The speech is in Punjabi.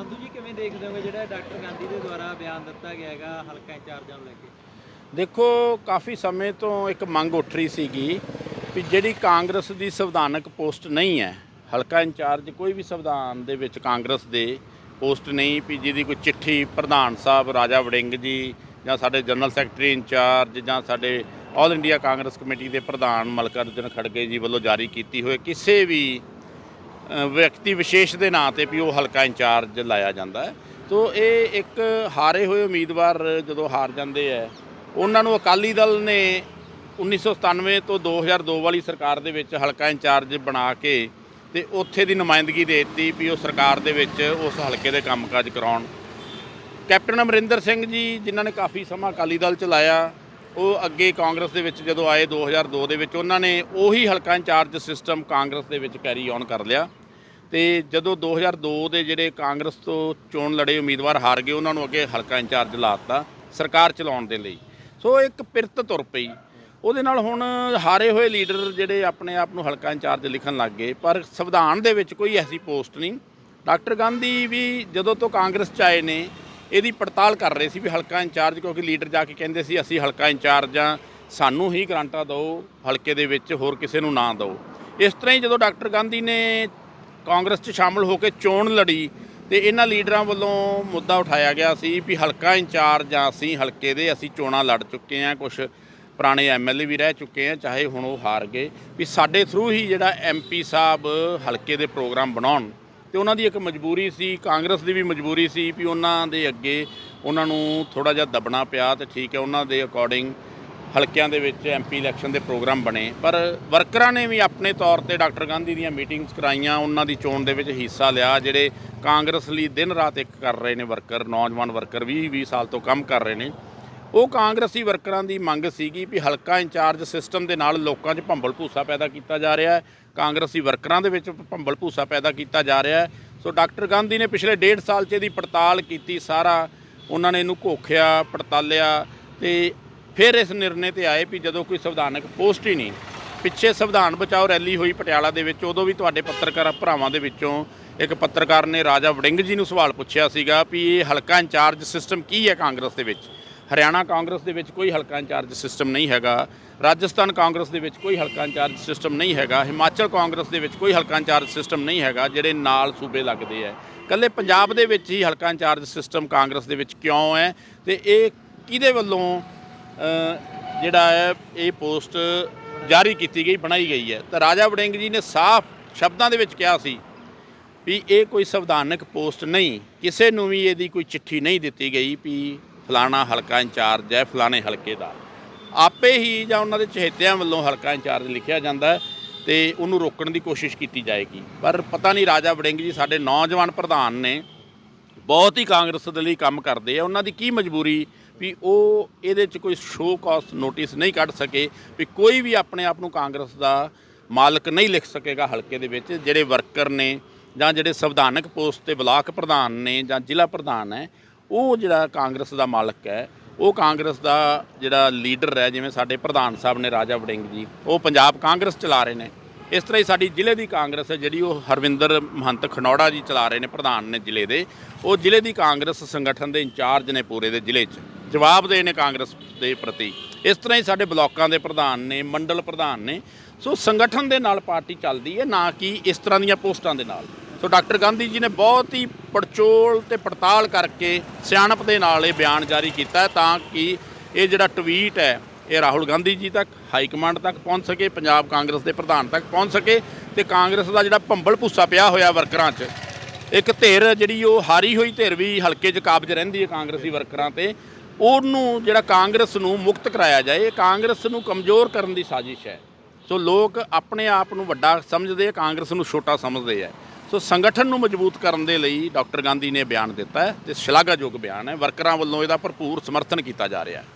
ਸੰਧੂ ਜੀ, ਕਿਵੇਂ ਦੇਖਦੇ ਹੋਗੇ ਜਿਹੜਾ ਡਾਕਟਰ ਗਾਂਧੀ ਦੇ ਦੁਆਰਾ ਬਿਆਨ ਦਿੱਤਾ ਗਿਆ ਹੈਗਾ ਹਲਕਾ ਇੰਚਾਰਜਾਂ ਨੂੰ ਲੈ ਕੇ? ਦੇਖੋ, ਕਾਫੀ ਸਮੇਂ ਤੋਂ ਇੱਕ ਮੰਗ ਉੱਠ ਰਹੀ ਸੀਗੀ ਵੀ ਜਿਹੜੀ ਕਾਂਗਰਸ ਦੀ ਸੰਵਿਧਾਨਕ ਪੋਸਟ ਨਹੀਂ ਹੈ, ਹਲਕਾ ਇੰਚਾਰਜ ਕੋਈ ਵੀ ਸੰਵਿਧਾਨ ਦੇ ਵਿੱਚ ਕਾਂਗਰਸ ਦੇ ਪੋਸਟ ਨਹੀਂ, ਵੀ ਜਿਹਦੀ ਕੋਈ ਚਿੱਠੀ ਪ੍ਰਧਾਨ ਸਾਹਿਬ ਰਾਜਾ ਵੜਿੰਗ ਜੀ ਜਾਂ ਸਾਡੇ ਜਨਰਲ ਸੈਕਟਰੀ ਇੰਚਾਰਜ ਜਾਂ ਸਾਡੇ ਆਲ ਇੰਡੀਆ ਕਾਂਗਰਸ ਕਮੇਟੀ ਦੇ ਪ੍ਰਧਾਨ ਮਲਕਰਜਨ ਖੜਗੇ ਜੀ ਵੱਲੋਂ ਜਾਰੀ ਕੀਤੀ ਹੋਏ ਕਿਸੇ ਵੀ ਵਿਅਕਤੀ ਵਿਸ਼ੇਸ਼ ਦੇ ਨਾਂ ਤੇ ਵੀ ਉਹ ਹਲਕਾ ਇੰਚਾਰਜ ਲਾਇਆ ਜਾਂਦਾ ਹੈ। ਤੋ ਇਹ ਇੱਕ ਹਾਰੇ ਹੋਏ ਉਮੀਦਵਾਰ ਜਦੋਂ ਹਾਰ ਜਾਂਦੇ ਹੈ, ਉਹਨਾਂ ਨੂੰ ਅਕਾਲੀ ਦਲ ਨੇ 1997 ਤੋਂ 2002 ਵਾਲੀ ਸਰਕਾਰ ਦੇ ਵਿੱਚ ਹਲਕਾ ਇੰਚਾਰਜ ਬਣਾ ਕੇ ਤੇ ਉੱਥੇ ਦੀ ਨੁਮਾਇੰਦਗੀ ਦੇ ਦਿੱਤੀ ਵੀ ਉਹ ਸਰਕਾਰ ਦੇ ਵਿੱਚ ਉਸ ਹਲਕੇ ਦੇ ਕੰਮਕਾਜ ਕਰਾਉਣ। ਕੈਪਟਨ ਅਮਰਿੰਦਰ ਸਿੰਘ ਜੀ, ਜਿਨ੍ਹਾਂ ਨੇ ਕਾਫੀ ਸਮਾਂ ਅਕਾਲੀ ਦਲ ਚਲਾਇਆ, ਉਹ ਅੱਗੇ ਕਾਂਗਰਸ ਦੇ ਵਿੱਚ ਜਦੋਂ ਆਏ 2002 ਦੇ ਵਿੱਚ, ਉਹਨਾਂ ਨੇ ਉਹੀ ਹਲਕਾ ਇੰਚਾਰਜ ਸਿਸਟਮ ਕਾਂਗਰਸ ਦੇ ਵਿੱਚ ਕੈਰੀ ਔਨ ਕਰ ਲਿਆ। ਤੇ ਜਦੋਂ 2002 ਦੇ ਜਿਹੜੇ ਕਾਂਗਰਸ ਤੋਂ ਚੋਣ ਲੜੇ ਉਮੀਦਵਾਰ ਹਾਰ ਗਏ, ਉਹਨਾਂ ਨੂੰ ਅੱਗੇ ਹਲਕਾ ਇੰਚਾਰਜ ਲਾਤਾ ਸਰਕਾਰ ਚਲਾਉਣ ਦੇ ਲਈ। ਸੋ ਇੱਕ ਪਿਰਤ ਤੁਰ ਪਈ। ਉਹਦੇ ਨਾਲ ਹੁਣ ਹਾਰੇ ਹੋਏ ਲੀਡਰ ਜਿਹੜੇ ਆਪਣੇ ਆਪ ਨੂੰ ਹਲਕਾ ਇੰਚਾਰਜ ਲਿਖਣ ਲੱਗ ਗਏ, ਪਰ ਸੰਵਿਧਾਨ ਦੇ ਵਿੱਚ ਕੋਈ ਐਸੀ ਪੋਸਟ ਨਹੀਂ। ਡਾਕਟਰ ਗਾਂਧੀ ਵੀ ਜਦੋਂ ਤੋਂ ਕਾਂਗਰਸ ਚ ਆਏ ਨੇ, ਇਹਦੀ ਪੜਤਾਲ ਕਰ ਰਹੇ ਸੀ ਵੀ ਹਲਕਾ ਇੰਚਾਰਜ, ਕਿਉਂਕਿ ਲੀਡਰ ਜਾ ਕੇ ਕਹਿੰਦੇ ਸੀ, ਅਸੀਂ ਹਲਕਾ ਇੰਚਾਰਜ ਆ ਸਾਨੂੰ ਹੀ ਗਰਾਂਟਾਂ ਦਿਓ, ਹਲਕੇ ਦੇ ਵਿੱਚ ਹੋਰ ਕਿਸੇ ਨੂੰ ਨਾ ਦਿਓ। ਇਸ ਤਰ੍ਹਾਂ ਹੀ ਜਦੋਂ ਡਾਕਟਰ ਗਾਂਧੀ ਨੇ ਕਾਂਗਰਸ 'ਚ ਸ਼ਾਮਲ ਹੋ ਕੇ ਚੋਣ ਲੜੀ ਤੇ ਇਹਨਾਂ ਲੀਡਰਾਂ ਵੱਲੋਂ ਮੁੱਦਾ ਉਠਾਇਆ ਗਿਆ ਸੀ ਵੀ ਹਲਕਾ ਇੰਚਾਰਜ ਆ ਅਸੀਂ ਹਲਕੇ ਦੇ ਅਸੀਂ ਚੋਣਾਂ ਲੜ ਚੁੱਕੇ ਆ ਕੁਝ ਪੁਰਾਣੇ ਐਮਐਲਏ ਵੀ ਰਹਿ ਚੁੱਕੇ ਆ ਚਾਹੇ ਹੁਣ ਉਹ ਹਾਰ ਗਏ। ਵੀ ਸਾਡੇ ਥਰੂ ਹੀ ਜਿਹੜਾ ਐਮਪੀ ਸਾਹਿਬ ਹਲਕੇ ਦੇ ਪ੍ਰੋਗਰਾਮ ਬਣਾਉਣ ਤੇ ਉਹਨਾਂ ਦੀ ਇੱਕ ਮਜਬੂਰੀ ਸੀ, ਕਾਂਗਰਸ ਦੀ ਵੀ ਮਜਬੂਰੀ ਸੀ ਵੀ ਉਹਨਾਂ ਦੇ ਅੱਗੇ ਉਹਨਾਂ ਨੂੰ ਥੋੜਾ ਜਿਹਾ ਦਬਣਾ ਪਿਆ ਤੇ ਠੀਕ ਹੈ, ਉਹਨਾਂ ਦੇ ਅਕੋਰਡਿੰਗ ਹਲਕਿਆਂ ਦੇ ਵਿੱਚ ਐਮਪੀ ਇਲੈਕਸ਼ਨ ਦੇ ਪ੍ਰੋਗਰਾਮ ਬਣੇ। ਪਰ ਵਰਕਰਾਂ ਨੇ ਵੀ ਆਪਣੇ ਤੌਰ ਤੇ ਡਾਕਟਰ ਗਾਂਧੀ ਦੀਆਂ ਮੀਟਿੰਗਸ ਕਰਾਈਆਂ, ਉਹਨਾਂ ਦੀ ਚੋਣ ਦੇ ਵਿੱਚ ਹਿੱਸਾ ਲਿਆ। ਜਿਹੜੇ ਕਾਂਗਰਸ ਲਈ ਦਿਨ ਰਾਤ ਇੱਕ ਕਰ ਰਹੇ ਨੇ ਵਰਕਰ, ਨੌਜਵਾਨ ਵਰਕਰ 20 20 ਸਾਲ ਤੋਂ ਕੰਮ ਕਰ ਰਹੇ ਨੇ। ਉਹ ਕਾਂਗਰਸੀ ਵਰਕਰਾਂ ਦੀ ਮੰਗ ਸੀਗੀ ਵੀ ਹਲਕਾ ਇੰਚਾਰਜ ਸਿਸਟਮ ਦੇ ਨਾਲ ਲੋਕਾਂ 'ਚ ਭੰਬਲ ਭੂਸਾ ਪੈਦਾ ਕੀਤਾ ਜਾ ਰਿਹਾ ਹੈ। ਕਾਂਗਰਸੀ ਵਰਕਰਾਂ ਦੇ ਵਿੱਚ ਭੰਬਲ ਭੂਸਾ ਪੈਦਾ ਕੀਤਾ ਜਾ ਰਿਹਾ ਹੈ। ਸੋ ਡਾਕਟਰ ਗਾਂਧੀ ਨੇ ਪਿਛਲੇ ਡੇਢ ਸਾਲ 'ਚ ਇਹਦੀ ਪੜਤਾਲ ਕੀਤੀ, ਸਾਰਾ ਉਹਨਾਂ ਨੇ ਇਹਨੂੰ ਘੋਖਿਆ, ਪੜਤਾਲਿਆ ਤੇ ਫਿਰ ਇਸ ਨਿਰਣੇ ਤੇ ਆਏ ਵੀ ਜਦੋਂ ਕੋਈ ਸੰਵਿਧਾਨਕ ਪੋਸਟ ਹੀ ਨਹੀਂ। ਪਿੱਛੇ ਸੰਵਿਧਾਨ ਬਚਾਓ ਰੈਲੀ ਹੋਈ ਪਟਿਆਲਾ ਦੇ ਵਿੱਚ, ਉਦੋਂ ਵੀ ਤੁਹਾਡੇ ਪੱਤਰਕਾਰ ਭਰਾਵਾਂ ਦੇ ਵਿੱਚੋਂ ਇੱਕ ਪੱਤਰਕਾਰ ਨੇ ਰਾਜਾ ਵੜਿੰਗ ਜੀ ਨੂੰ ਸਵਾਲ ਪੁੱਛਿਆ ਸੀਗਾ ਵੀ ਇਹ ਹਲਕਾ ਇੰਚਾਰਜ ਸਿਸਟਮ ਕੀ ਹੈ ਕਾਂਗਰਸ ਦੇ ਵਿੱਚ? ਹਰਿਆਣਾ ਕਾਂਗਰਸ ਦੇ ਵਿੱਚ ਕੋਈ ਹਲਕਾ ਇੰਚਾਰਜ ਸਿਸਟਮ ਨਹੀਂ ਹੈਗਾ। ਰਾਜਸਥਾਨ ਕਾਂਗਰਸ ਦੇ ਵਿੱਚ ਕੋਈ ਹਲਕਾ ਇੰਚਾਰਜ ਸਿਸਟਮ ਨਹੀਂ ਹੈਗਾ। ਹਿਮਾਚਲ ਕਾਂਗਰਸ ਦੇ ਵਿੱਚ ਕੋਈ ਹਲਕਾ ਇੰਚਾਰਜ ਸਿਸਟਮ ਨਹੀਂ ਹੈਗਾ, ਜਿਹੜੇ ਨਾਲ ਸੂਬੇ ਲੱਗਦੇ ਆ ਕੱਲੇ ਪੰਜਾਬ ਦੇ ਵਿੱਚ ਹੀ ਹਲਕਾ ਇੰਚਾਰਜ ਸਿਸਟਮ ਕਾਂਗਰਸ ਦੇ ਵਿੱਚ ਕਿਉਂ ਹੈ? ਤੇ ਇਹ ਕਿਹਦੇ ਵੱਲੋਂ ਜਿਹੜਾ ਹੈ, ਇਹ ਪੋਸਟ ਜਾਰੀ ਕੀਤੀ ਗਈ, ਬਣਾਈ ਗਈ ਹੈ। ਤਾਂ ਰਾਜਾ ਵੜਿੰਗ ਜੀ ਨੇ ਸਾਫ਼ ਸ਼ਬਦਾਂ ਦੇ ਵਿੱਚ ਕਿਹਾ ਸੀ ਵੀ ਇਹ ਕੋਈ ਸੰਵਿਧਾਨਕ ਪੋਸਟ ਨਹੀਂ, ਕਿਸੇ ਨੂੰ ਵੀ ਇਹਦੀ ਕੋਈ ਚਿੱਠੀ ਨਹੀਂ ਦਿੱਤੀ ਗਈ ਵੀ ਫਲਾਣਾ ਹਲਕਾ ਇੰਚਾਰਜ ਹੈ, ਫਲਾਣੇ ਹਲਕੇ ਦਾ। ਆਪੇ ਹੀ ਜਾਂ ਉਹਨਾਂ ਦੇ ਚਹੇਤਿਆਂ ਵੱਲੋਂ ਹਲਕਾ ਇੰਚਾਰਜ ਲਿਖਿਆ ਜਾਂਦਾ ਹੈ ਤੇ ਉਹਨੂੰ ਰੋਕਣ ਦੀ ਕੋਸ਼ਿਸ਼ ਕੀਤੀ ਜਾਏਗੀ। ਪਰ ਪਤਾ ਨਹੀਂ ਰਾਜਾ ਵੜਿੰਗ ਜੀ ਸਾਡੇ ਨੌਜਵਾਨ ਪ੍ਰਧਾਨ ਨੇ ਬਹੁਤ ਹੀ ਕਾਂਗਰਸ ਦੇ ਲਈ ਕੰਮ ਕਰਦੇ ਆ। ਉਹਨਾਂ ਦੀ ਕੀ ਮਜਬੂਰੀ ਵੀ ਉਹ ਇਹਦੇ 'ਚ ਕੋਈ ਸ਼ੋਅ ਕਾਸ ਨੋਟਿਸ ਨਹੀਂ ਕੱਢ ਸਕੇ ਵੀ ਕੋਈ ਵੀ ਆਪਣੇ ਆਪ ਨੂੰ ਕਾਂਗਰਸ ਦਾ ਮਾਲਕ ਨਹੀਂ ਲਿਖ ਸਕੇਗਾ ਹਲਕੇ ਦੇ ਵਿੱਚ। ਜਿਹੜੇ ਵਰਕਰ ਨੇ ਜਾਂ ਜਿਹੜੇ ਸੰਵਿਧਾਨਕ ਪੋਸਟ ਤੇ ਬਲਾਕ ਪ੍ਰਧਾਨ ਨੇ ਜਾਂ ਜ਼ਿਲ੍ਹਾ ਪ੍ਰਧਾਨ ਹੈ, ਉਹ ਜਿਹੜਾ ਕਾਂਗਰਸ ਦਾ ਮਾਲਕ ਹੈ, ਉਹ ਕਾਂਗਰਸ ਦਾ ਜਿਹੜਾ ਲੀਡਰ ਹੈ, ਜਿਵੇਂ ਸਾਡੇ ਪ੍ਰਧਾਨ ਸਾਹਿਬ ਨੇ ਰਾਜਾ ਵੜਿੰਗ ਜੀ, ਉਹ ਪੰਜਾਬ ਕਾਂਗਰਸ ਚਲਾ ਰਹੇ ਨੇ। ਇਸ ਤਰ੍ਹਾਂ ਹੀ ਸਾਡੀ ਜ਼ਿਲ੍ਹੇ ਦੀ ਕਾਂਗਰਸ ਹੈ, ਜਿਹੜੀ ਉਹ ਹਰਵਿੰਦਰ ਮਹੰਤ ਖਨੌੜਾ ਜੀ ਚਲਾ ਰਹੇ ਨੇ, ਪ੍ਰਧਾਨ ਨੇ ਜ਼ਿਲ੍ਹੇ ਦੇ। ਉਹ ਜ਼ਿਲ੍ਹੇ ਦੀ ਕਾਂਗਰਸ ਸੰਗਠਨ ਦੇ ਇੰਚਾਰਜ ਨੇ ਪੂਰੇ ਦੇ ਜ਼ਿਲ੍ਹੇ 'ਚ। ਜਵਾਬਦੇਹ ਨੇ ਕਾਂਗਰਸ ਦੇ ਪ੍ਰਤੀ। ਇਸ ਤਰ੍ਹਾਂ ਹੀ ਸਾਡੇ ਬਲਾਕਾਂ ਦੇ ਪ੍ਰਧਾਨ ਨੇ, ਮੰਡਲ ਪ੍ਰਧਾਨ ਨੇ। ਸੋ ਸੰਗਠਨ ਦੇ ਨਾਲ ਪਾਰਟੀ ਚੱਲਦੀ ਹੈ, ਨਾ ਕਿ ਇਸ ਤਰ੍ਹਾਂ ਦੀਆਂ ਪੋਸਟਾਂ ਦੇ ਨਾਲ। ਸੋ ਡਾਕਟਰ ਗਾਂਧੀ ਜੀ ਨੇ ਬਹੁਤ ਹੀ ਪੜਚੋਲ ਤੇ ਪੜਤਾਲ ਕਰਕੇ ਸਿਆਣਪ ਦੇ ਨਾਲ ਇਹ ਬਿਆਨ ਜਾਰੀ ਕੀਤਾ ਤਾਂ ਕਿ ਇਹ ਜਿਹੜਾ ਟਵੀਟ ਹੈ ਇਹ ਰਾਹੁਲ ਗਾਂਧੀ ਜੀ ਤੱਕ, ਹਾਈ ਕਮਾਂਡ ਤੱਕ ਪਹੁੰਚ ਸਕੇ, ਪੰਜਾਬ ਕਾਂਗਰਸ ਦੇ ਪ੍ਰਧਾਨ ਤੱਕ ਪਹੁੰਚ ਸਕੇ ਤੇ ਕਾਂਗਰਸ ਦਾ ਜਿਹੜਾ ਭੰਬਲ ਭੂਸਾ ਪਿਆ ਹੋਇਆ ਵਰਕਰਾਂ 'ਚ, ਇੱਕ ਧਿਰ ਜਿਹੜੀ ਉਹ ਹਾਰੀ ਹੋਈ ਧਿਰ ਵੀ ਹਲਕੇ 'ਚ ਕਾਬਜ ਰਹਿੰਦੀ ਹੈ ਕਾਂਗਰਸੀ ਵਰਕਰਾਂ ਤੇ, ਉਹਨੂੰ ਜਿਹੜਾ ਕਾਂਗਰਸ ਨੂੰ ਮੁਕਤ ਕਰਾਇਆ ਜਾਏ ਕਾਂਗਰਸ ਨੂੰ ਕਮਜ਼ੋਰ ਕਰਨ ਦੀ ਸਾਜ਼ਿਸ਼ ਹੈ। ਸੋ ਲੋਕ ਆਪਣੇ ਆਪ ਨੂੰ ਵੱਡਾ ਸਮਝਦੇ ਆ, ਕਾਂਗਰਸ ਨੂੰ ਛੋਟਾ ਸਮਝਦੇ ਆ। ਸੋ ਸੰਗਠਨ ਨੂੰ ਮਜ਼ਬੂਤ ਕਰਨ ਦੇ ਲਈ ਡਾਕਟਰ ਗਾਂਧੀ ਨੇ ਬਿਆਨ ਦਿੱਤਾ ਹੈ ਤੇ ਸ਼ਲਾਘਾਯੋਗ ਬਿਆਨ ਹੈ। ਵਰਕਰਾਂ ਵੱਲੋਂ ਇਹਦਾ ਭਰਪੂਰ ਸਮਰਥਨ ਕੀਤਾ ਜਾ ਰਿਹਾ ਹੈ।